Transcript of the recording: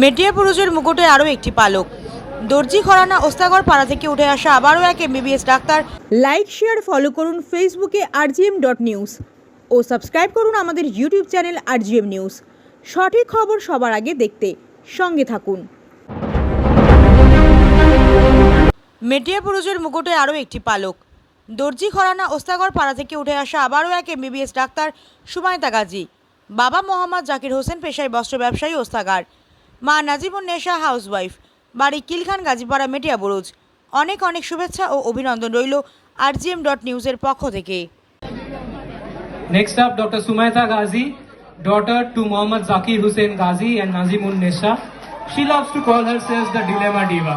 মেটিয়া পুরুষের মুকুটে আরও একটি পালক। দর্জি খরানা ওস্তাগর পাড়া থেকে উঠে আসা আবারও এক MBBS doctor. Like share follow করুন ফেসবুকে আরজিএম ডট নিউজ ও সাবস্ক্রাইব করুন আমাদের ইউটিউব চ্যানেল আরজিএম নিউজ সঠিক খবর সবার আগে দেখতে সঙ্গে থাকুন। মেটিয়া পুরুষের মুকুটে আরও একটি পালক। দর্জি খরানা ওস্তাগর পাড়া থেকে উঠে আসা আবারও এক এমবিবিএস ডাক্তার সুমায়তা গাজী। বাবা মোহাম্মদ জাকির হোসেন পেশায় বস্ত্র ব্যবসায়ী ওস্তাগার। মা নাজিবুন নেশা হাউস ওয়াইফ বাড়ি কিলখান গাজীপাড়া মেটিয়া বরুজ। অনেক অনেক শুভেচ্ছা ও অভিনন্দন রইল আর জি এম ডট নিউজের পক্ষ থেকে। Next up doctor Sumaita Gazi daughter to Zakir Hussain Gazi and Nazimun Nesha. She loves to call herself the dilemma diva